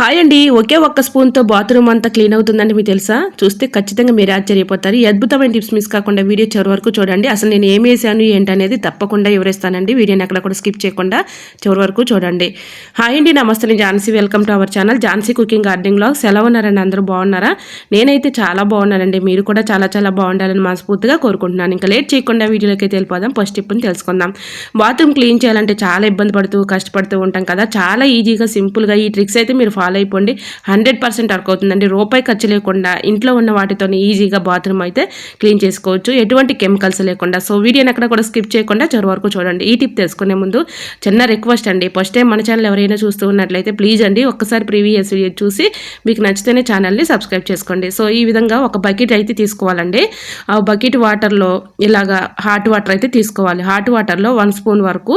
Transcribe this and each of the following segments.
Hi అండి. ఒకే ఒక్క స్పూన్తో బాత్రూమ్ అంతా క్లీన్ అవుతుందండి మీకు తెలుసా? చూస్తే ఖచ్చితంగా మీరు ఆశ్చర్యపోతారు. ఈ అద్భుతమైన టిప్స్ మిస్ కాకుండా వీడియో చివరి వరకు చూడండి. అసలు నేను ఏం వేసాను ఏంటనేది తప్పకుండా వివరిస్తానండి. వీడియోని అక్కడ కూడా స్కిప్ చేయకుండా చివరి వరకు చూడండి. హాయ్ అండి. నమస్తే నేను Jhansi. Welcome to our channel Jhansi cooking gardening blogs ఎలా ఉన్నారండి? అందరూ బాగున్నారా? నేనైతే చాలా బాగున్నానండి. మీరు కూడా చాలా చాలా బాగుండాలని మనస్ఫూర్తిగా కోరుకుంటున్నాను. ఇంకా లేట్ చేయకుండా వీడియోలోకి అయితే వెళ్ళిపోదాం. ఫస్ట్ టిప్ని తెలుసుకుందాం. బాత్రూమ్ క్లీన్ చేయాలంటే చాలా ఇబ్బంది పడుతూ కష్టపడుతూ ఉంటాం కదా. చాలా ఈజీగా సింపుల్గా ఈ ట్రిక్స్ అయితే మీరు ఫాలో అయిపోండి హండ్రెడ్ పర్సెంట్ వర్క్ అవుతుందండి రూపాయి ఖర్చు లేకుండా ఇంట్లో ఉన్న వాటితో ఈజీగా బాత్రూమ్ అయితే క్లీన్ చేసుకోవచ్చు. ఎటువంటి కెమికల్స్ లేకుండా. సో వీడియోని అక్కడ కూడా స్కిప్ చేయకుండా చివరి వరకు చూడండి. ఈ టిప్ తెలుసుకునే ముందు చిన్న రిక్వెస్ట్ అండి. ఫస్ట్ టైం మన ఛానల్ ఎవరైనా చూస్తూ ఉన్నట్లయితే ప్లీజ్ అండి ఒక్కసారి ప్రీవియస్ వీడియో చూసి మీకు నచ్చితేనే ఛానల్ని సబ్స్క్రైబ్ చేసుకోండి. సో ఈ విధంగా ఒక బకెట్ అయితే తీసుకోవాలండి. ఆ బకెట్ వాటర్లో ఇలాగా హాట్ వాటర్ అయితే తీసుకోవాలి. హాట్ వాటర్లో వన్ స్పూన్ వరకు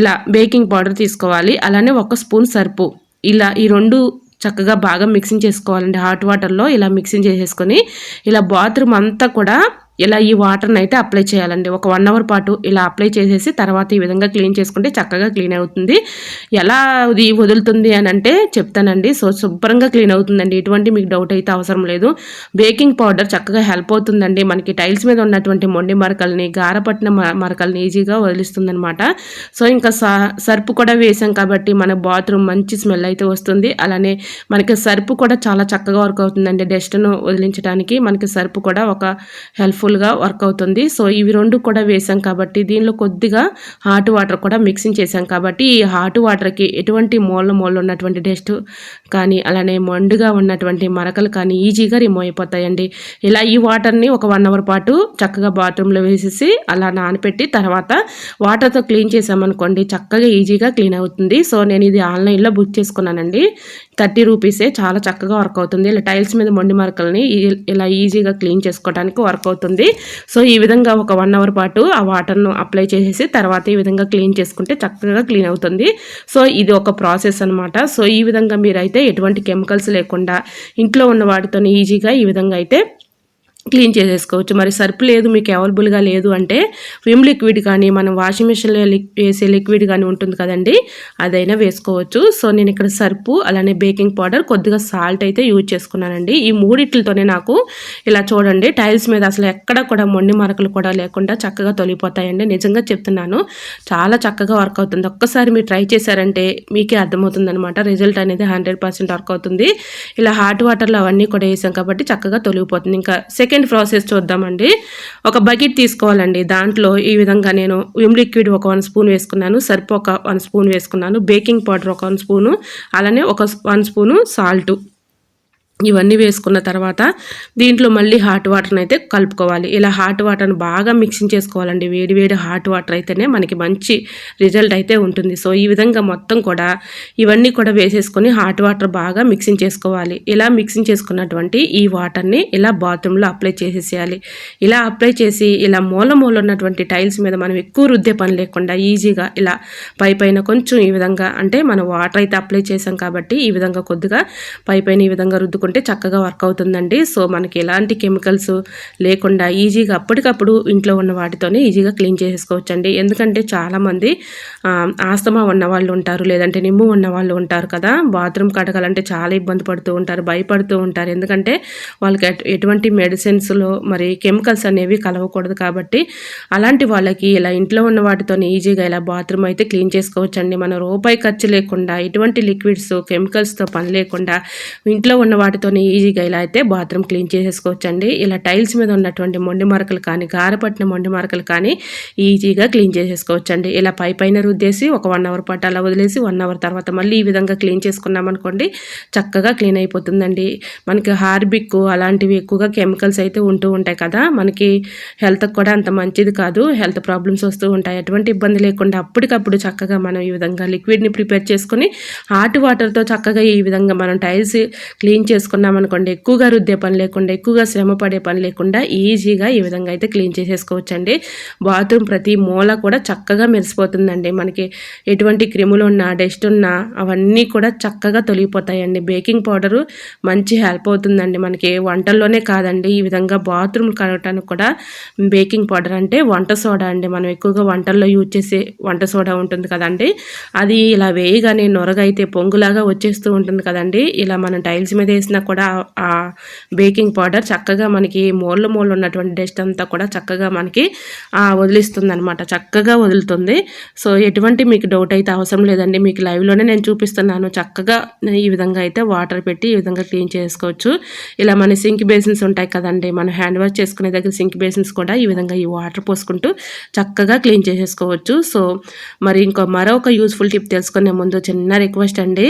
ఇలా బేకింగ్ పౌడర్ తీసుకోవాలి. అలానే ఒక స్పూన్ సర్పు. ఇలా ఈ రెండు చక్కగా బాగా మిక్సింగ్ చేసుకోవాలండి. హాట్ వాటర్లో ఇలా మిక్సింగ్ చేసేసుకొని ఇలా బాత్రూమ్ అంతా కూడా ఇలా ఈ వాటర్ని అయితే అప్లై చేయాలండి. ఒక వన్ అవర్ పాటు ఇలా అప్లై చేసేసి తర్వాత ఈ విధంగా క్లీన్ చేసుకుంటే చక్కగా క్లీన్ అవుతుంది. ఎలా ఇది వదులుతుంది అని అంటే చెప్తానండి. సో శుభ్రంగా క్లీన్ అవుతుందండి. ఎటువంటి మీకు డౌట్ అయితే అవసరం లేదు. బేకింగ్ పౌడర్ చక్కగా హెల్ప్ అవుతుందండి. మనకి టైల్స్ మీద ఉన్నటువంటి మొండి మరకల్ని గారపట్టిన మరకల్ని ఈజీగా వదిలిస్తుందనమాట సో ఇంకా సర్పు కూడా వేసాం కాబట్టి మన బాత్రూమ్ మంచి స్మెల్ అయితే వస్తుంది. అలానే మనకి సర్పు కూడా చాలా చక్కగా వర్క్ అవుతుందండి. డస్ట్ను వదిలించడానికి మనకి సర్పు కూడా ఒక హెల్ప్ ఫుల్గా వర్క్ అవుతుంది. సో ఇవి రెండు కూడా వేసాం కాబట్టి దీనిలో కొద్దిగా హాట్ వాటర్ కూడా మిక్సింగ్ చేసాం కాబట్టి ఈ హాట్ వాటర్కి ఎటువంటి మూల మూల ఉన్నటువంటి డస్ట్ కానీ అలానే మండుగా ఉన్నటువంటి మరకలు కానీ ఈజీగా రిమూవ్ అయిపోతాయండి. ఇలా ఈ వాటర్ని ఒక వన్ అవర్ పాటు చక్కగా బాత్రూంలో వేసేసి అలా నానపెట్టి తర్వాత వాటర్తో క్లీన్ చేసామనుకోండి చక్కగా ఈజీగా క్లీన్ అవుతుంది. సో నేను ఇది ఆన్లైన్లో బుక్ చేసుకున్నానండి. థర్టీ రూపీసే చాలా చక్కగా వర్క్ అవుతుంది. ఇలా టైల్స్ మీద మొండి మరకల్ని ఇలా ఈజీగా క్లీన్ చేసుకోవడానికి వర్క్ అవుతుంది. సో ఈ విధంగా ఒక వన్ అవర్ పాటు ఆ వాటర్ను అప్లై చేసేసి తర్వాత ఈ విధంగా క్లీన్ చేసుకుంటే చక్కగా క్లీన్ అవుతుంది. సో ఇది ఒక ప్రాసెస్ అనమాట సో ఈ విధంగా మీరైతే ఎటువంటి కెమికల్స్ లేకుండా ఇంట్లో ఉన్న వాటితో ఈజీగా ఈ విధంగా అయితే క్లీన్ చేసేసుకోవచ్చు. మరి సర్ఫ్ లేదు మీకు అవైలబుల్గా లేదు అంటే విమ్ లిక్విడ్ కానీ మనం వాషింగ్ మిషన్లో వేసే లిక్విడ్ కానీ ఉంటుంది కదండి అదైనా వేసుకోవచ్చు. సో నేను ఇక్కడ సర్పు అలానే బేకింగ్ పౌడర్ కొద్దిగా సాల్ట్ అయితే యూజ్ చేసుకున్నానండి. ఈ మూడిట్లతోనే నాకు ఇలా చూడండి టైల్స్ మీద అసలు ఎక్కడ కూడా మొండి మరకలు కూడా లేకుండా చక్కగా తొలిగిపోతాయండి. నిజంగా చెప్తున్నాను చాలా చక్కగా వర్క్ అవుతుంది. ఒక్కసారి మీరు ట్రై చేశారంటే మీకే అర్థమవుతుంది అనమాట రిజల్ట్ అనేది హండ్రెడ్ వర్క్ అవుతుంది. ఇలా హాట్ వాటర్లో అవన్నీ కూడా వేసాం కాబట్టి చక్కగా తొలిగిపోతుంది. ఇంకా సెకండ్ సెకండ్ ప్రాసెస్ చూద్దామండి. ఒక బకెట్ తీసుకోవాలండి. దాంట్లో ఈ విధంగా నేను విమ్ లిక్విడ్ ఒక వన్ స్పూన్ వేసుకున్నాను. సర్ప్ ఒక వన్ స్పూన్ వేసుకున్నాను. బేకింగ్ పౌడర్ ఒక వన్ స్పూను అలానే ఒక వన్ స్పూను సాల్ట్ ఇవన్నీ వేసుకున్న తర్వాత దీంట్లో మళ్ళీ హాట్ వాటర్ని అయితే కలుపుకోవాలి. ఇలా హాట్ వాటర్ని బాగా మిక్సింగ్ చేసుకోవాలండి. వేడి వేడి హాట్ వాటర్ అయితేనే మనకి మంచి రిజల్ట్ అయితే ఉంటుంది. సో ఈ విధంగా మొత్తం కూడా ఇవన్నీ కూడా వేసేసుకొని హాట్ వాటర్ బాగా మిక్సింగ్ చేసుకోవాలి. ఇలా మిక్సింగ్ చేసుకున్నటువంటి ఈ వాటర్ని ఇలా బాత్రూంలో అప్లై చేసేసేయాలి. ఇలా అప్లై చేసి ఇలా మూల మూల ఉన్నటువంటి టైల్స్ మీద మనం ఎక్కువ రుద్దే పని లేకుండా ఈజీగా ఇలా పై పైన కొంచెం ఈ విధంగా అంటే మనం వాటర్ అయితే అప్లై చేసాం కాబట్టి ఈ విధంగా కొద్దిగా పై పైన ఈ విధంగా రుద్దుకుంటే చేసుకుంటే చక్కగా వర్క్ అవుతుందండి. సో మనకి ఎలాంటి కెమికల్స్ లేకుండా ఈజీగా అప్పటికప్పుడు ఇంట్లో ఉన్న వాటితోనే ఈజీగా క్లీన్ చేసేసుకోవచ్చండి. ఎందుకంటే చాలామంది ఆస్తమా ఉన్న వాళ్ళు ఉంటారు లేదంటే నిమ్ము ఉన్న వాళ్ళు ఉంటారు కదా. బాత్రూమ్ కడగాలంటే చాలా ఇబ్బంది పడుతూ ఉంటారు భయపడుతూ ఉంటారు. ఎందుకంటే వాళ్ళకి ఎటువంటి మెడిసిన్స్లో మరి కెమికల్స్ అనేవి కలవకూడదు కాబట్టి అలాంటి వాళ్ళకి ఇలా ఇంట్లో ఉన్న వాటితోనే ఈజీగా ఇలా బాత్రూమ్ అయితే క్లీన్ చేసుకోవచ్చండి. మన రూపాయి ఖర్చు లేకుండా ఎటువంటి లిక్విడ్స్ కెమికల్స్తో పని లేకుండా ఇంట్లో ఉన్న వాటి వాటితో ఈజీగా ఇలా అయితే బాత్రూమ్ క్లీన్ చేసేసుకోవచ్చండి. ఇలా టైల్స్ మీద ఉన్నటువంటి మొండి మరకలు కానీ గారపట్టిన మొండి మరకలు కానీ ఈజీగా క్లీన్ చేసేసుకోవచ్చండి. ఇలా పై పైన రుద్దేసి ఒక వన్ అవర్ పాటు అలా వదిలేసి వన్ అవర్ తర్వాత మళ్ళీ ఈ విధంగా క్లీన్ చేసుకున్నామనుకోండి చక్కగా క్లీన్ అయిపోతుందండి. మనకి హార్బిక్ అలాంటివి ఎక్కువగా కెమికల్స్ అయితే ఉంటూ ఉంటాయి కదా మనకి హెల్త్కి కూడా అంత మంచిది కాదు. హెల్త్ ప్రాబ్లమ్స్ వస్తూ ఉంటాయి. ఎటువంటి ఇబ్బంది లేకుండా అప్పటికప్పుడు చక్కగా మనం ఈ విధంగా లిక్విడ్ని ప్రిపేర్ చేసుకొని హాట్ వాటర్తో చక్కగా ఈ విధంగా మనం టైల్స్ క్లీన్ చేసుకుని చేసుకున్నాం అనుకోండి ఎక్కువగా రుద్దే పని లేకుండా ఎక్కువగా శ్రమ పడే పని లేకుండా ఈజీగా ఈ విధంగా అయితే క్లీన్ చేసేసుకోవచ్చండి. బాత్రూమ్ ప్రతి మూల కూడా చక్కగా మెరిసిపోతుందండి. మనకి ఎటువంటి క్రిములు ఉన్నా డస్ట్ ఉన్నా అవన్నీ కూడా చక్కగా తొలగిపోతాయండి. బేకింగ్ పౌడరు మంచి హెల్ప్ అవుతుందండి. మనకి వంటల్లోనే కాదండి ఈ విధంగా బాత్రూమ్ కడగటానికి కూడా బేకింగ్ పౌడర్ అంటే వంట సోడా అండి. మనం ఎక్కువగా వంటల్లో యూజ్ చేసే వంట సోడా ఉంటుంది కదండి. అది ఇలా వేయగానే నొరగ అయితే పొంగులాగా వచ్చేస్తూ ఉంటుంది కదండి. ఇలా మనం టైల్స్ మీద వేసిన కూడా ఆ బేకింగ్ పౌడర్ చక్కగా మనకి మూల మూల ఉన్నటువంటి డస్ట్ అంతా కూడా చక్కగా మనకి వదిలిస్తుంది అనమాట చక్కగా వదులుతుంది. సో ఎటువంటి మీకు డౌట్ అయితే అవసరం లేదండి. మీకు లైవ్లోనే నేను చూపిస్తున్నాను. చక్కగా ఈ విధంగా అయితే వాటర్ పెట్టి ఈ విధంగా క్లీన్ చేసుకోవచ్చు. ఇలా మన సింక్ బేసిన్స్ ఉంటాయి కదండి. మనం హ్యాండ్ వాష్ చేసుకునే దగ్గర సింక్ బేసిన్స్ కూడా ఈ విధంగా ఈ వాటర్ పోసుకుంటూ చక్కగా క్లీన్ చేసేసుకోవచ్చు. సో మరి ఇంకో మరొక యూస్ఫుల్ టిప్ తెలుసుకునే ముందు చిన్న రిక్వెస్ట్ అండి.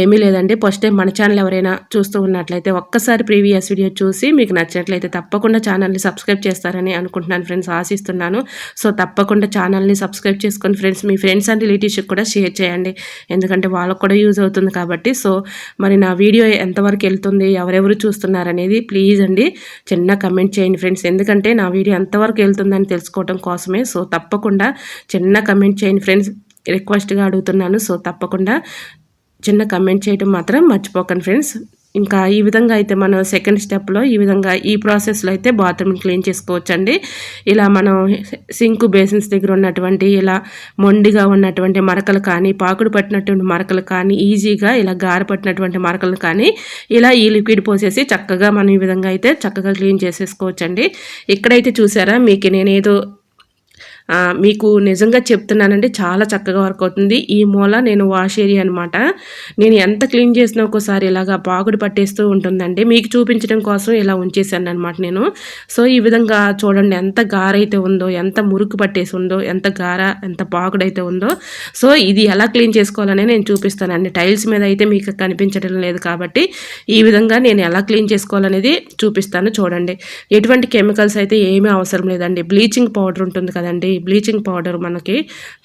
ఏమీ లేదండి. ఫస్ట్ టైం మన ఛానల్ ఎవరైనా చూస్తూ ఉన్నట్లయితే ఒక్కసారి ప్రీవియస్ వీడియో చూసి మీకు నచ్చినట్లయితే తప్పకుండా ఛానల్ని సబ్స్క్రైబ్ చేస్తారని అనుకుంటున్నాను ఫ్రెండ్స్ ఆశిస్తున్నాను. సో తప్పకుండా ఛానల్ని సబ్స్క్రైబ్ చేసుకొని ఫ్రెండ్స్ మీ ఫ్రెండ్స్ అండ్ రిలేటివ్స్కి కూడా షేర్ చేయండి. ఎందుకంటే వాళ్ళకు కూడా యూజ్ అవుతుంది కాబట్టి. సో మరి నా వీడియో ఎంతవరకు వెళ్తుంది ఎవరెవరు చూస్తున్నారనేది ప్లీజ్ అండి చిన్న కమెంట్ చేయండి ఫ్రెండ్స్. ఎందుకంటే నా వీడియో ఎంతవరకు వెళ్తుందని తెలుసుకోవడం కోసమే. సో తప్పకుండా చిన్న కమెంట్ చేయండి ఫ్రెండ్స్ రిక్వెస్ట్గా అడుగుతున్నాను. సో తప్పకుండా చిన్న కమెంట్ చేయడం మాత్రం మర్చిపోకండి ఫ్రెండ్స్. ఇంకా ఈ విధంగా అయితే మనం సెకండ్ స్టెప్లో ఈ విధంగా ఈ ప్రాసెస్లో అయితే బాత్రూమ్ క్లీన్ చేసుకోవచ్చండి. ఇలా మనం సింక్ బేసిన్స్ దగ్గర ఉన్నటువంటి ఇలా మొండిగా ఉన్నటువంటి మరకలు కానీ పాకుడు పట్టినటువంటి మరకలు కానీ ఈజీగా ఇలా గార పట్టినటువంటి మరకలు కానీ ఇలా ఈ లిక్విడ్ పోసేసి చక్కగా మనం ఈ విధంగా అయితే చక్కగా క్లీన్ చేసేసుకోవచ్చండి. ఇక్కడైతే చూసారా మీకు నేనేదో మీకు నిజంగా చెప్తున్నానంటే చాలా చక్కగా వర్క్ అవుతుంది. ఈ మూల నేను వాష్ ఏరియా అనమాట నేను ఎంత క్లీన్ చేసినా ఒకసారి ఇలాగా పాకుడు పట్టేస్తూ ఉంటుందండి. మీకు చూపించడం కోసం ఇలా ఉంచేసాను అనమాట నేను. సో ఈ విధంగా చూడండి ఎంత గారైతే ఉందో ఎంత మురుకు పట్టేసి ఉందో ఎంత గార ఎంత పాగుడైతే ఉందో. సో ఇది ఎలా క్లీన్ చేసుకోవాలనే నేను చూపిస్తానండి. టైల్స్ మీద అయితే మీకు కనిపించడం లేదు కాబట్టి ఈ విధంగా నేను ఎలా క్లీన్ చేసుకోవాలనేది చూపిస్తాను చూడండి. ఎటువంటి కెమికల్స్ అయితే ఏమీ అవసరం లేదండి. బ్లీచింగ్ పౌడర్ ఉంటుంది కదండి బ్లీచింగ్ పౌడర్ మనకి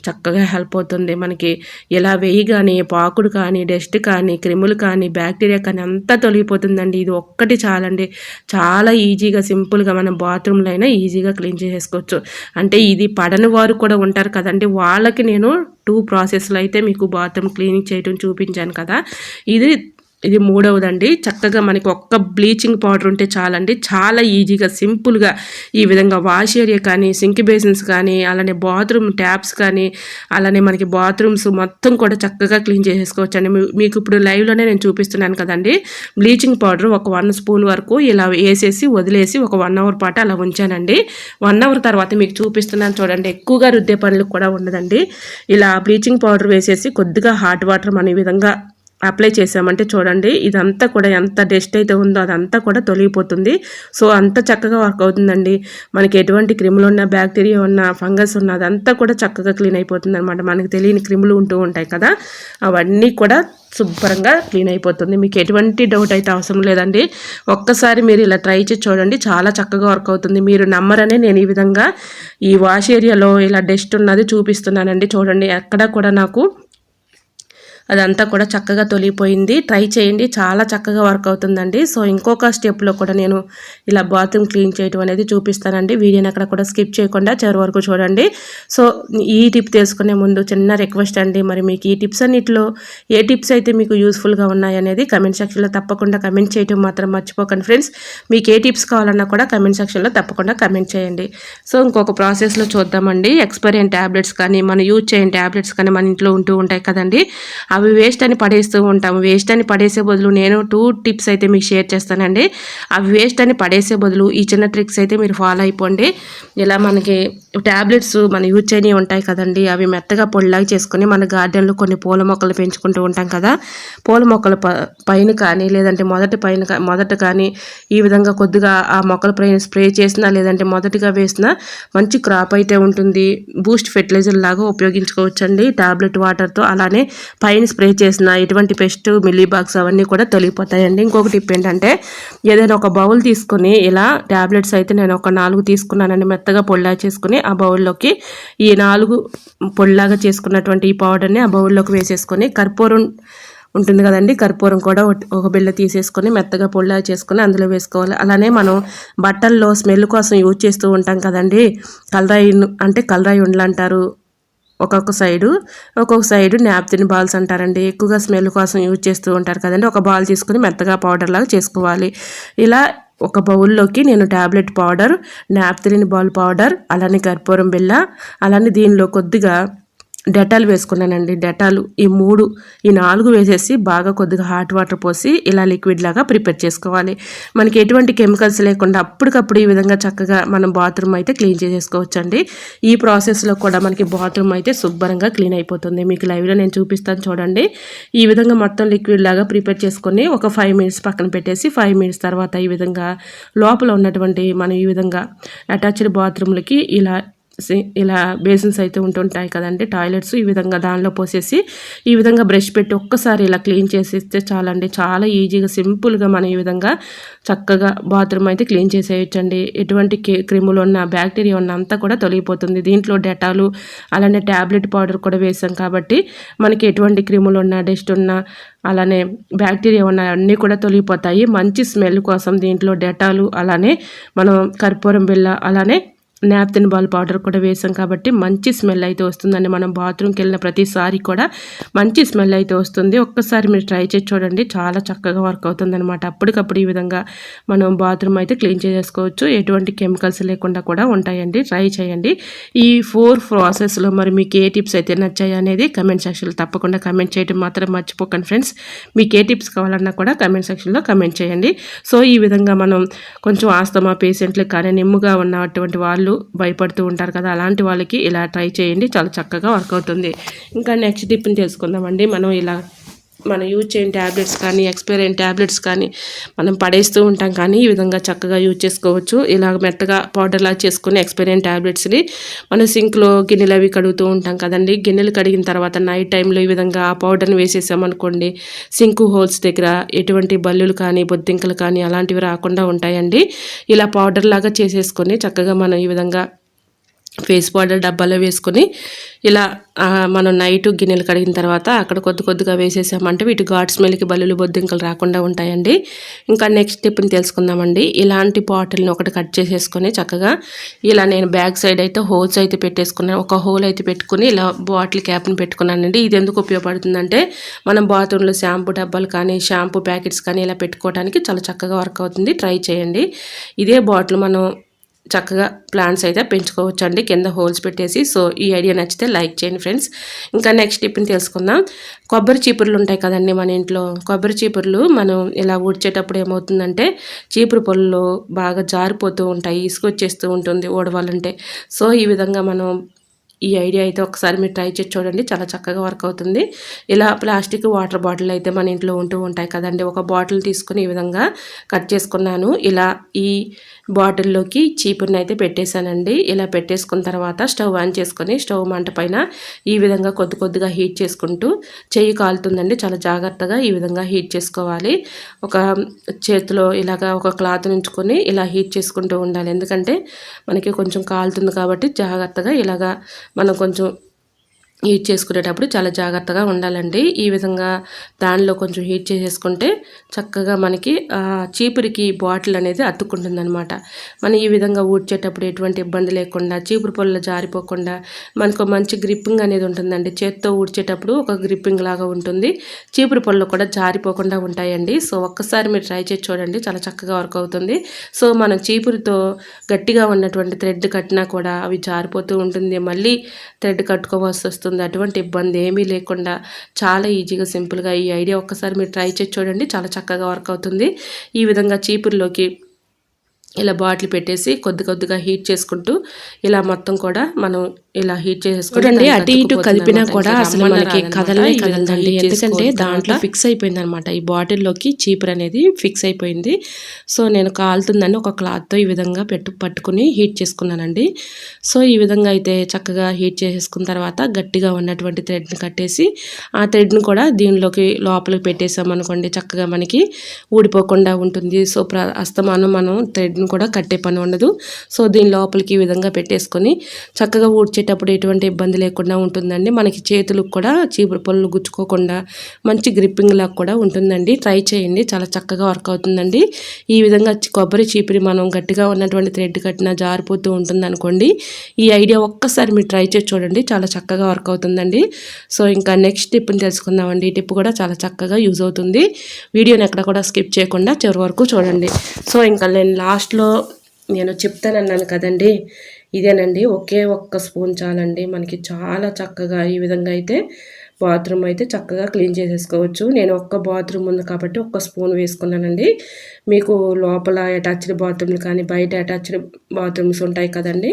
చక్కగా హెల్ప్ అవుతుంది. మనకి ఇలా వేయి కానీ పాకుడు కానీ డస్ట్ కానీ క్రిములు కానీ బ్యాక్టీరియా కానీ అంతా తొలగిపోతుందండి. ఇది ఒక్కటి చాలండి. చాలా ఈజీగా సింపుల్గా మనం బాత్రూంలో అయినా ఈజీగా క్లీన్ చేసేసుకోవచ్చు. అంటే ఇది పడని వారు కూడా ఉంటారు కదండి. వాళ్ళకి నేను టూ ప్రాసెస్లో అయితే మీకు బాత్రూమ్ క్లీనింగ్ చేయడం చూపించాను కదా. ఇది ఇది మూడవదండి. చక్కగా మనకి ఒక్క బ్లీచింగ్ పౌడర్ ఉంటే చాలండి. చాలా ఈజీగా సింపుల్గా ఈ విధంగా వాష్ ఏరియా కానీ సింక్ బేసిన్స్ కానీ అలానే బాత్రూమ్ ట్యాప్స్ కానీ అలానే మనకి బాత్రూమ్స్ మొత్తం కూడా చక్కగా క్లీన్ చేసేసుకోవచ్చు అండి మీకు ఇప్పుడు లైవ్లోనే నేను చూపిస్తున్నాను కదండి. బ్లీచింగ్ పౌడర్ ఒక వన్ స్పూన్ వరకు ఇలా వేసేసి వదిలేసి ఒక వన్ అవర్ పాటు అలా ఉంచానండి. వన్ అవర్ తర్వాత మీకు చూపిస్తున్నాను చూడండి. ఎక్కువగా రుద్దే పనులు కూడా ఉండదండి. ఇలా బ్లీచింగ్ పౌడర్ వేసేసి కొద్దిగా హాట్ వాటర్ అనే ఈ విధంగా అప్లై చేసామంటే చూడండి ఇదంతా కూడా ఎంత డస్ట్ అయితే ఉందో అదంతా కూడా తొలగిపోతుంది. సో అంత చక్కగా వర్క్ అవుతుందండి. మనకి ఎటువంటి క్రిములు ఉన్న బ్యాక్టీరియా ఉన్న ఫంగస్ ఉన్న అదంతా కూడా చక్కగా క్లీన్ అయిపోతుంది అనమాట మనకు తెలియని క్రిములు ఉంటూ ఉంటాయి కదా అవన్నీ కూడా శుభ్రంగా క్లీన్ అయిపోతుంది. మీకు ఎటువంటి డౌట్ అయితే అవసరం లేదండి. ఒక్కసారి మీరు ఇలా ట్రై చేసి చూడండి చాలా చక్కగా వర్క్ అవుతుంది. మీరు నమ్మరనే నేను ఈ విధంగా ఈ వాష్ ఏరియాలో ఇలా డస్ట్ ఉన్నది చూపిస్తున్నానండి. చూడండి ఎక్కడ కూడా నాకు అదంతా కూడా చక్కగా తొలిగిపోయింది. ట్రై చేయండి. చాలా చక్కగా వర్క్ అవుతుందండి. సో ఇంకొక స్టెప్లో కూడా నేను ఇలా బాత్రూమ్ క్లీన్ చేయడం అనేది చూపిస్తానండి. వీడియోని అక్కడ కూడా స్కిప్ చేయకుండా చివరి వరకు చూడండి. సో ఈ టిప్ తెలుసుకునే ముందు చిన్న రిక్వెస్ట్ అండి. మరి మీకు ఈ టిప్స్ అన్నిటిలో ఏ టిప్స్ అయితే మీకు యూస్ఫుల్గా ఉన్నాయనేది కమెంట్ సెక్షన్లో తప్పకుండా కమెంట్ చేయడం మాత్రం మర్చిపోకండి ఫ్రెండ్స్ మీకు ఏ టిప్స్ కావాలన్నా కూడా కమెంట్ సెక్షన్లో తప్పకుండా కమెంట్ చేయండి. సో ఇంకొక ప్రాసెస్లో చూద్దామండి. ఎక్స్పైరీ ట్యాబ్లెట్స్ కానీ మనం యూజ్ చేయని ట్యాబ్లెట్స్ కానీ మన ఇంట్లో ఉంటూ ఉంటాయి కదండి. అవి వేస్ట్ అని పడేస్తూ ఉంటాము. వేస్ట్ అని పడేసే బదులు నేను టూ టిప్స్ అయితే మీకు షేర్ చేస్తానండి. అవి వేస్ట్ అని పడేసే బదులు ఈ చిన్న ట్రిక్స్ అయితే మీరు ఫాలో అయిపోండి. ఇలా మనకి ట్యాబ్లెట్స్ మన యూజ్ చేయని ఉంటాయి కదండి. అవి మెత్తగా పొడిలాగా చేసుకొని మన గార్డెన్లో కొన్ని పూల మొక్కలు పెంచుకుంటూ ఉంటాం కదా. పూల మొక్కల పైన కానీ లేదంటే మొదటి పైన మొదట కానీ ఈ విధంగా కొద్దిగా ఆ మొక్కల పైన స్ప్రే చేసినా లేదంటే మొదటిగా వేసినా మంచి క్రాప్ అయితే ఉంటుంది. బూస్ట్ ఫెర్టిలైజర్ లాగా ఉపయోగించుకోవచ్చండి. టాబ్లెట్ వాటర్తో అలానే పైన స్ప్రే చేసిన ఎటువంటి పెస్ట్ మిల్లీ బాక్స్ అవన్నీ కూడా తొలగిపోతాయండి. ఇంకొక టిప్ ఏంటంటే ఏదైనా ఒక బౌల్ తీసుకొని ఇలా ట్యాబ్లెట్స్ అయితే నేను ఒక నాలుగు తీసుకున్నానండి. మెత్తగా పొడిలా చేసుకుని ఆ బౌల్లోకి ఈ నాలుగు పొడిలాగా చేసుకున్నటువంటి ఈ పౌడర్ని ఆ బౌల్లోకి వేసేసుకొని కర్పూరం ఉంటుంది కదండి కర్పూరం కూడా ఒక బిళ్ళ తీసేసుకొని మెత్తగా పొడిలా చేసుకొని అందులో వేసుకోవాలి. అలానే మనం బట్టల్లో స్మెల్ కోసం యూజ్ చేస్తూ ఉంటాం కదండి. కలరాయి అంటే కలరాయి ఉండలు అంటారు ఒక్కొక్క సైడు ఒక్కొక్క సైడు నాప్తిన్ బాల్స్ అంటారండి. ఎక్కువగా స్మెల్ కోసం యూజ్ చేస్తూ ఉంటారు కదండి. ఒక బాల్ తీసుకుని మెత్తగా పౌడర్ లాగా చేసుకోవాలి. ఇలా ఒక బౌల్లోకి నేను tablet powder naphthalene ball powder అలానే కర్పూరం బిళ్ళ అలానే దీనిలో కొద్దిగా డెటాల్ వేసుకున్నానండి. డెటాల్ ఈ మూడు ఈ నాలుగు వేసేసి బాగా కొద్దిగా హాట్ వాటర్ పోసి ఇలా లిక్విడ్ లాగా ప్రిపేర్ చేసుకోవాలి. మనకి ఎటువంటి కెమికల్స్ లేకుండా అప్పటికప్పుడు ఈ విధంగా చక్కగా మనం బాత్రూమ్ అయితే క్లీన్ చేసేసుకోవచ్చండి. ఈ ప్రాసెస్లో కూడా మనకి బాత్రూమ్ అయితే శుభ్రంగా క్లీన్ అయిపోతుంది. మీకు లైవ్లో నేను చూపిస్తాను చూడండి. ఈ విధంగా మొత్తం లిక్విడ్ లాగా ప్రిపేర్ చేసుకొని ఒక ఫైవ్ మినిట్స్ పక్కన పెట్టేసి ఫైవ్ మినిట్స్ తర్వాత ఈ విధంగా లోపల ఉన్నటువంటి మనం ఈ విధంగా అటాచ్డ్ బాత్రూమ్లకి ఇలా ఇలా బేసిన్స్ అయితే ఉంటుంటాయి కదండి టాయిలెట్స్ ఈ విధంగా దానిలో పోసేసి ఈ విధంగా బ్రష్ పెట్టి ఒక్కసారి ఇలా క్లీన్ చేసేస్తే చాలండి. చాలా ఈజీగా సింపుల్గా మనం ఈ విధంగా చక్కగా బాత్రూమ్ అయితే క్లీన్ చేసేయచ్చండి. ఎటువంటి క్రిములు ఉన్న బ్యాక్టీరియా ఉన్న అంతా కూడా తొలగిపోతుంది. దీంట్లో డెటాలు అలానే ట్యాబ్లెట్ పౌడర్ కూడా వేసాం కాబట్టి మనకి ఎటువంటి క్రిములు ఉన్నా డస్ట్ ఉన్నా అలానే బ్యాక్టీరియా ఉన్న అన్నీ కూడా తొలగిపోతాయి. మంచి స్మెల్ కోసం దీంట్లో డెటాలు అలానే మనం కర్పూరం బిళ్ళ అలానే నాప్తిన్ బాల్ పౌడర్ కూడా వేసాం కాబట్టి మంచి స్మెల్ అయితే వస్తుందండి. మనం బాత్రూమ్కి వెళ్ళిన ప్రతిసారి కూడా మంచి స్మెల్ అయితే వస్తుంది. ఒక్కసారి మీరు ట్రై చేసి చూడండి. చాలా చక్కగా వర్క్ అవుతుందన్నమాట. అప్పటికప్పుడు ఈ విధంగా మనం బాత్రూమ్ అయితే క్లీన్ చేసేసుకోవచ్చు. ఎటువంటి కెమికల్స్ లేకుండా కూడా ఉంటాయండి. ట్రై చేయండి. ఈ ఫోర్ ప్రాసెస్లో మరి మీకు ఏ టిప్స్ అయితే నచ్చాయి అనేది కమెంట్ సెక్షన్లో తప్పకుండా కమెంట్ చేయడం మాత్రం మర్చిపోకండి ఫ్రెండ్స్ మీకు ఏ టిప్స్ కావాలన్నా కూడా కమెంట్ సెక్షన్లో కమెంట్ చేయండి. సో ఈ విధంగా మనం కొంచెం ఆస్తమా పేషెంట్లకు కానీ నిమ్ముగా ఉన్నటువంటి వాళ్ళు భయపడుతూ ఉంటారు కదా అలాంటి వాళ్ళకి ఇలా ట్రై చేయండి చాలా చక్కగా వర్క్ అవుతుంది. ఇంకా నెక్స్ట్ టిప్ని తెలుసుకుందామండి. మనం ఇలా మనం యూజ్ చేయని ట్యాబ్లెట్స్ కానీ ఎక్స్పైర్ అయిన ట్యాబ్లెట్స్ కానీ మనం పడేస్తూ ఉంటాం. కానీ ఈ విధంగా చక్కగా యూజ్ చేసుకోవచ్చు. ఇలా మెత్తగా పౌడర్లా చేసుకుని ఎక్స్పైర్ అయిన ట్యాబ్లెట్స్ని మనం సింక్లో గిన్నెలు అవి కడుగుతూ ఉంటాం కదండి. గిన్నెలు కడిగిన తర్వాత నైట్ టైంలో ఈ విధంగా ఆ పౌడర్ని వేసేసామనుకోండి సింక్ హోల్స్ దగ్గర ఎటువంటి బల్లులు కానీ బొద్దింకలు కానీ అలాంటివి రాకుండా ఉంటాయండి. ఇలా పౌడర్ లాగా చేసేసుకొని చక్కగా మనం ఈ విధంగా ఫేస్ పౌడర్ డబ్బాలో వేసుకొని ఇలా మనం నైట్ గిన్నెలు కడిగిన తర్వాత అక్కడ కొద్ది కొద్దిగా వేసేసామంటే వీటి ఘాట్ స్మెల్కి బల్లులు బొద్దింకలు రాకుండా ఉంటాయండి. ఇంకా నెక్స్ట్ స్టెప్ని తెలుసుకుందామండి. ఇలాంటి బాటిల్ని ఒకటి కట్ చేసేసుకొని చక్కగా ఇలా నేను బ్యాక్ సైడ్ అయితే హోల్స్ అయితే పెట్టేసుకున్నాను. ఒక హోల్ అయితే పెట్టుకుని ఇలా బాటిల్ క్యాప్ని పెట్టుకున్నానండి. ఇది ఎందుకు ఉపయోగపడుతుందంటే మనం బాత్రూంలో షాంపూ డబ్బాలు కానీ షాంపూ ప్యాకెట్స్ కానీ ఇలా పెట్టుకోవడానికి చాలా చక్కగా వర్క్ అవుతుంది. ట్రై చేయండి. ఇదే బాటిల్ మనం చక్కగా ప్లాంట్స్ అయితే పెంచుకోవచ్చు అండి కింద హోల్స్ పెట్టేసి. సో ఈ ఐడియా నచ్చితే లైక్ చేయండి ఫ్రెండ్స్ ఇంకా నెక్స్ట్ టిప్ని తెలుసుకుందాం. కొబ్బరి చీపుర్లు ఉంటాయి కదండి మన ఇంట్లో. కొబ్బరి చీపుర్లు మనం ఇలా ఊడ్చేటప్పుడు ఏమవుతుందంటే చీపురు పొల్లు బాగా జారిపోతూ ఉంటాయి ఇసుకొచ్చేస్తూ ఉంటుంది ఊడవాలంటే. సో ఈ విధంగా మనం ఈ ఐడియా అయితే ఒకసారి మీరు ట్రై చేసి చూడండి. చాలా చక్కగా వర్క్ అవుతుంది. ఇలా ప్లాస్టిక్ వాటర్ బాటిల్ అయితే మన ఇంట్లో ఉంటూ ఉంటాయి కదండి. ఒక బాటిల్ తీసుకుని ఈ విధంగా కట్ చేసుకున్నాను. ఇలా ఈ బాటిల్లోకి చీపుర్ని అయితే పెట్టేశానండి. ఇలా పెట్టేసుకున్న తర్వాత స్టవ్ ఆన్ చేసుకొని స్టవ్ మంట పైన ఈ విధంగా కొద్ది కొద్దిగా హీట్ చేసుకుంటూ చెయ్యి కాలుతుందండి. చాలా జాగ్రత్తగా ఈ విధంగా హీట్ చేసుకోవాలి. ఒక చేతిలో ఇలాగా ఒక క్లాత్ ఉంచుకొని ఇలా హీట్ చేసుకుంటూ ఉండాలి. ఎందుకంటే మనకి కొంచెం కాలుతుంది కాబట్టి జాగ్రత్తగా ఇలాగా మనం కొంచెం హీట్ చేసుకునేటప్పుడు చాలా జాగ్రత్తగా ఉండాలండి. ఈ విధంగా దానిలో కొంచెం హీట్ చేసేసుకుంటే చక్కగా మనకి చీపురికి బాటిల్ అనేది అతుక్కుంటుంది అనమాట మనం ఈ విధంగా ఊడ్చేటప్పుడు ఎటువంటి ఇబ్బంది లేకుండా చీపురు పొల్ల జారిపోకుండా మనకు మంచి గ్రిప్పింగ్ అనేది ఉంటుందండి. చేత్తో ఊడ్చేటప్పుడు ఒక గ్రిప్పింగ్ లాగా ఉంటుంది. చీపురు పొల్ల కూడా జారిపోకుండా ఉంటాయండి. సో ఒక్కసారి మీరు ట్రై చేసి చూడండి. చాలా చక్కగా వర్క్ అవుతుంది. సో మనం చీపురుతో గట్టిగా ఉన్నటువంటి థ్రెడ్ కట్టినా కూడా అవి జారిపోతూ ఉంటుంది. మళ్ళీ థ్రెడ్ కట్టుకోవాల్సి వస్తుంది. అటువంటి ఇబ్బంది ఏమీ లేకుండా చాలా ఈజీగా సింపుల్గా ఈ ఐడియా ఒక్కసారి మీరు ట్రై చేసి చూడండి. చాలా చక్కగా వర్క్ అవుతుంది. ఈ విధంగా చీపుర్లోకి ఇలా బాటిల్ పెట్టేసి కొద్ది కొద్దిగా హీట్ చేసుకుంటూ ఇలా మొత్తం కూడా మనం ఇలా హీట్ దానికి అటు ఇటు అన్నమాట. కూడా అసలు మనకి. కదలనే కదలదండి. ఎందుకంటే దాంట్లో ఫిక్స్ అయిపోయింది అనమాట ఈ బాటిల్లోకి చీపుర్ అనేది ఫిక్స్ అయిపోయింది. సో నేను కాలుతుందని ఒక క్లాత్తో ఈ విధంగా పెట్టు పట్టుకుని హీట్ చేసుకున్నానండి. సో ఈ విధంగా అయితే చక్కగా హీట్ చేసేసుకున్న తర్వాత గట్టిగా ఉన్నటువంటి థ్రెడ్ని కట్టేసి ఆ థ్రెడ్ని కూడా దీనిలోకి లోపలికి పెట్టేసాం అనుకోండి. చక్కగా మనకి ఊడిపోకుండా ఉంటుంది. సో ప్ర అస్తమానం మనం థ్రెడ్ని కూడా కట్టే పని ఉండదు. సో దీని లోపలికి ఈ విధంగా పెట్టేసుకొని చక్కగా ఊడ్చే చేసేటప్పుడు ఎటువంటి ఇబ్బంది లేకుండా ఉంటుందండి. మనకి చేతులకు కూడా చీపురు పళ్ళు గుచ్చుకోకుండా మంచి గ్రిప్పింగ్ లాగా కూడా ఉంటుందండి. ట్రై చేయండి. చాలా చక్కగా వర్క్ అవుతుందండి. ఈ విధంగా కొబ్బరి చీపిరి మనం గట్టిగా ఉన్నటువంటి థ్రెడ్ కట్టినా జారిపోతూ ఉంటుంది అనుకోండి ఈ ఐడియా ఒక్కసారి మీరు ట్రై చేసి చూడండి. చాలా చక్కగా వర్క్ అవుతుందండి. సో ఇంకా నెక్స్ట్ టిప్ని తెలుసుకుందామండి. ఈ టిప్ కూడా చాలా చక్కగా యూజ్ అవుతుంది. వీడియోని ఎక్కడ కూడా స్కిప్ చేయకుండా చివరి వరకు చూడండి. సో ఇంకా నేను లాస్ట్లో నేను చెప్తానన్నాను కదండి ఇదేనండి. ఒకే ఒక్క స్పూన్ చాలండి. మనకి చాలా చక్కగా ఈ విధంగా అయితే బాత్రూమ్ అయితే చక్కగా క్లీన్ చేసేసుకోవచ్చు. నేను ఒక్క బాత్రూమ్ ఉంది కాబట్టి ఒక్క స్పూన్ వేసుకున్నానండి. మీకు లోపల అటాచ్డ్ బాత్రూమ్లు కానీ బయట అటాచ్డ్ బాత్రూమ్స్ ఉంటాయి కదండి.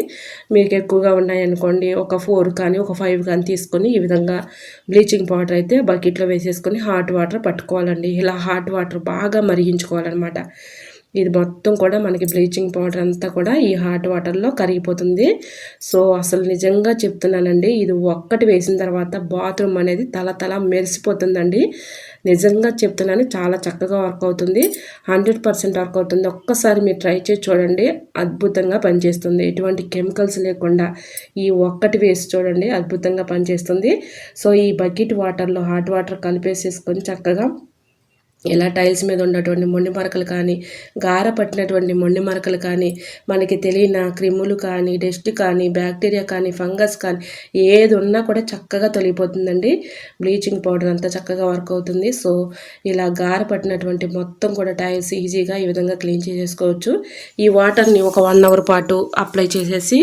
మీకు ఎక్కువగా ఉన్నాయనుకోండి ఒక ఫోర్ కానీ ఒక ఫైవ్ కానీ తీసుకొని ఈ విధంగా బ్లీచింగ్ పౌడర్ అయితే బకెట్లో వేసేసుకొని హాట్ వాటర్ పట్టుకోవాలండి. ఇలా హాట్ వాటర్ బాగా మరిగించుకోవాలన్నమాట. ఇది మొత్తం కూడా మనకి బ్లీచింగ్ పౌడర్ అంతా కూడా ఈ హాట్ వాటర్లో కరిగిపోతుంది. సో అసలు నిజంగా చెప్తున్నానండి ఇది ఒక్కటి వేసిన తర్వాత బాత్రూమ్ అనేది తల తల మెరిసిపోతుందండి. నిజంగా చెప్తున్నాను చాలా చక్కగా వర్క్ అవుతుంది. హండ్రెడ్ పర్సెంట్ వర్క్ అవుతుంది. ఒక్కసారి మీరు ట్రై చేసి చూడండి అద్భుతంగా పనిచేస్తుంది. ఎటువంటి కెమికల్స్ లేకుండా ఈ ఒక్కటి వేసి చూడండి అద్భుతంగా పనిచేస్తుంది. సో ఈ బకెట్ వాటర్లో హాట్ వాటర్ కలిపేసేసుకొని చక్కగా ఇలా టైల్స్ మీద ఉన్నటువంటి మొండి మరకలు కానీ గార పట్టినటువంటి మొండి మరకలు కానీ మనకి తెలియని క్రిములు కానీ డస్ట్ కానీ బ్యాక్టీరియా కానీ ఫంగస్ కానీ ఏది ఉన్నా కూడా చక్కగా తొలగిపోతుందండి. బ్లీచింగ్ పౌడర్ అంతా చక్కగా వర్క్ అవుతుంది. సో ఇలా గార పట్టినటువంటి మొత్తం కూడా టైల్స్ ఈజీగా ఈ విధంగా క్లీన్ చేసేసుకోవచ్చు. ఈ వాటర్ని ఒక వన్ అవర్ పాటు అప్లై చేసేసి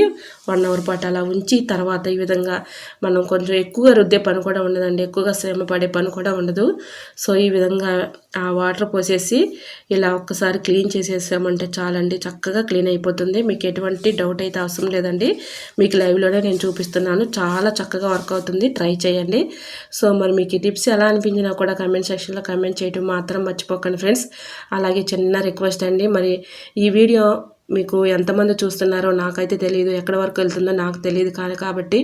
వన్ అవర్ పాటు అలా ఉంచి తర్వాత ఈ విధంగా మనం కొంచెం ఎక్కువగా రుద్దే పని కూడా ఉండదండి. ఎక్కువగా శ్రమ పడే పని కూడా ఉండదు. సో ఈ విధంగా ఆ వాటర్ పోసేసి ఇలా ఒక్కసారి క్లీన్ చేసేసామంటే చాలండి. చక్కగా క్లీన్ అయిపోతుంది. మీకు ఎటువంటి డౌట్ అయితే అవసరం లేదండి. మీకు లైవ్లోనే నేను చూపిస్తున్నాను. చాలా చక్కగా వర్క్ అవుతుంది. ట్రై చేయండి. సో మరి మీకు ఈ టిప్స్ ఎలా అనిపించినా కూడా కమెంట్ సెక్షన్లో కమెంట్ చేయడం మాత్రం మర్చిపోకండి ఫ్రెండ్స్. అలాగే చిన్న రిక్వెస్ట్ అండి. మరి ఈ వీడియో మీకు ఎంతమంది చూస్తున్నారో నాకైతే తెలియదు ఎక్కడ వరకు వెళ్తుందో నాకు తెలియదు కానీ కాబట్టి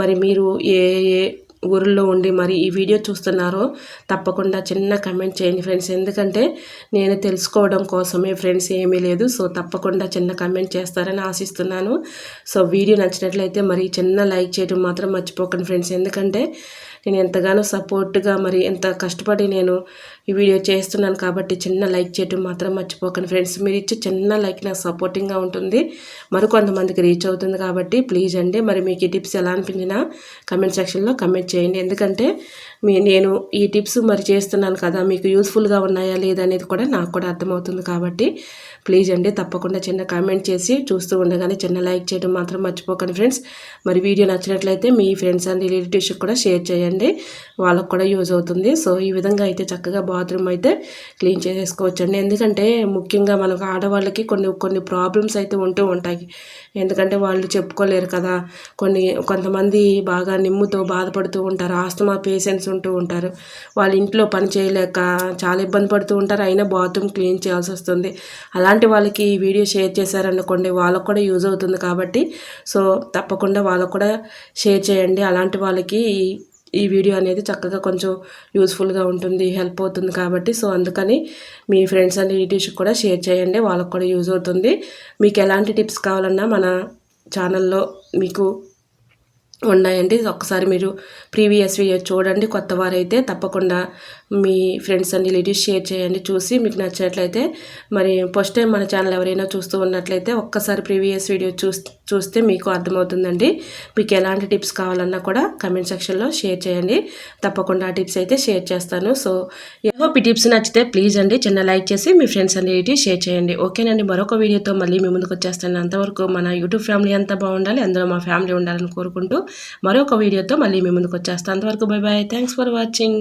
మరి మీరు ఏ ఏ ఊరిలో ఉండి మరి ఈ వీడియో చూస్తున్నారో తప్పకుండా చిన్న కమెంట్ చేయండి ఫ్రెండ్స్. ఎందుకంటే నేను తెలుసుకోవడం కోసమే ఫ్రెండ్స్ ఏమీ లేదు. సో తప్పకుండా చిన్న కమెంట్ చేస్తారని ఆశిస్తున్నాను. సో వీడియో నచ్చినట్లయితే మరి చిన్న లైక్ చేయడం మాత్రం మర్చిపోకండి ఫ్రెండ్స్. ఎందుకంటే నేను ఎంతగానో సపోర్ట్గా మరి ఎంత కష్టపడి నేను ఈ వీడియో చేస్తున్నాను కాబట్టి చిన్న లైక్ చేయడం మాత్రం మర్చిపోకండి. ఫ్రెండ్స్ మీరు ఇచ్చే చిన్న లైక్ నాకు సపోర్టింగ్గా ఉంటుంది. మరికొంతమందికి రీచ్ అవుతుంది కాబట్టి ప్లీజ్ అండి. మరి మీకు ఈ టిప్స్ ఎలా అనిపించినా కమెంట్ సెక్షన్లో కమెంట్ చేయండి. ఎందుకంటే మీ నేను ఈ టిప్స్ మరి చేస్తున్నాను కదా మీకు యూస్ఫుల్గా ఉన్నాయా లేదా అనేది కూడా నాకు కూడా అర్థమవుతుంది కాబట్టి ప్లీజ్ అండి. తప్పకుండా చిన్న కామెంట్ చేసి చూస్తూ ఉండగానే చిన్న లైక్ చేయడం మాత్రం మర్చిపోకండి. ఫ్రెండ్స్ మరి వీడియో నచ్చినట్లయితే మీ ఫ్రెండ్స్ అండ్ రిలేటివ్స్కి కూడా షేర్ చేయండి. వాళ్ళకు కూడా యూజ్ అవుతుంది. సో ఈ విధంగా అయితే చక్కగా బాత్రూమ్ అయితే క్లీన్ చేసేసుకోవచ్చండి. ఎందుకంటే ముఖ్యంగా మనకు ఆడవాళ్ళకి కొన్ని కొన్ని ప్రాబ్లమ్స్ అయితే ఉంటూ ఉంటాయి. ఎందుకంటే వాళ్ళు చెప్పుకోలేరు కదా. కొన్ని కొంతమంది బాగా నిమ్ముతో బాధపడుతూ ఉంటారు. ఆస్తమా పేషెంట్స్ ఉంటూ ఉంటారు. వాళ్ళ ఇంట్లో పని చేయలేక చాలా ఇబ్బంది పడుతూ ఉంటారు. అయినా బాత్రూమ్ క్లీన్ చేయాల్సి వస్తుంది. అలాంటి వాళ్ళకి ఈ వీడియో షేర్ చేశారనుకోండి వాళ్ళకు కూడా యూజ్ అవుతుంది కాబట్టి. సో తప్పకుండా వాళ్ళకు కూడా షేర్ చేయండి. అలాంటి వాళ్ళకి ఈ- వీడియో అనేది చక్కగా కొంచెం యూస్ఫుల్గా ఉంటుంది హెల్ప్ అవుతుంది కాబట్టి. సో అందుకని మీ ఫ్రెండ్స్ అండ్ రిలేటివ్స్కి కూడా షేర్ చేయండి. వాళ్ళకు కూడా యూజ్ అవుతుంది. మీకు ఎలాంటి టిప్స్ కావాలన్నా మన ఛానల్లో మీకు ఉన్నాయండి. ఒక్కసారి మీరు ప్రీవియస్ వీడియో చూడండి. కొత్త వారైతే తప్పకుండా మీ ఫ్రెండ్స్ అండ్ రిలేటివ్స్ షేర్ చేయండి. చూసి మీకు నచ్చినట్లయితే మరి ఫస్ట్ టైం మన ఛానల్ ఎవరైనా చూస్తూ ఉన్నట్లయితే ఒక్కసారి ప్రీవియస్ వీడియో చూస్తే చూస్తే మీకు అర్థమవుతుందండి. మీకు ఎలాంటి టిప్స్ కావాలన్నా కూడా కమెంట్ సెక్షన్లో షేర్ చేయండి. తప్పకుండా ఆ టిప్స్ అయితే షేర్ చేస్తాను. సో హోప్ ఈ టిప్స్ నచ్చితే ప్లీజ్ అండి చిన్న లైక్ చేసి మీ ఫ్రెండ్స్ అండ్ షేర్ చేయండి. ఓకేనండి మరొక వీడియోతో మళ్ళీ మీ ముందుకు వచ్చేస్తాను. అంతవరకు మన యూట్యూబ్ ఫ్యామిలీ అంతా బాగుండాలి అందులో మా ఫ్యామిలీ ఉండాలని కోరుకుంటూ మరొక వీడియోతో మళ్ళీ మీ ముందుకు వచ్చేస్తాను. అంతవరకు bye bye thanks for watching.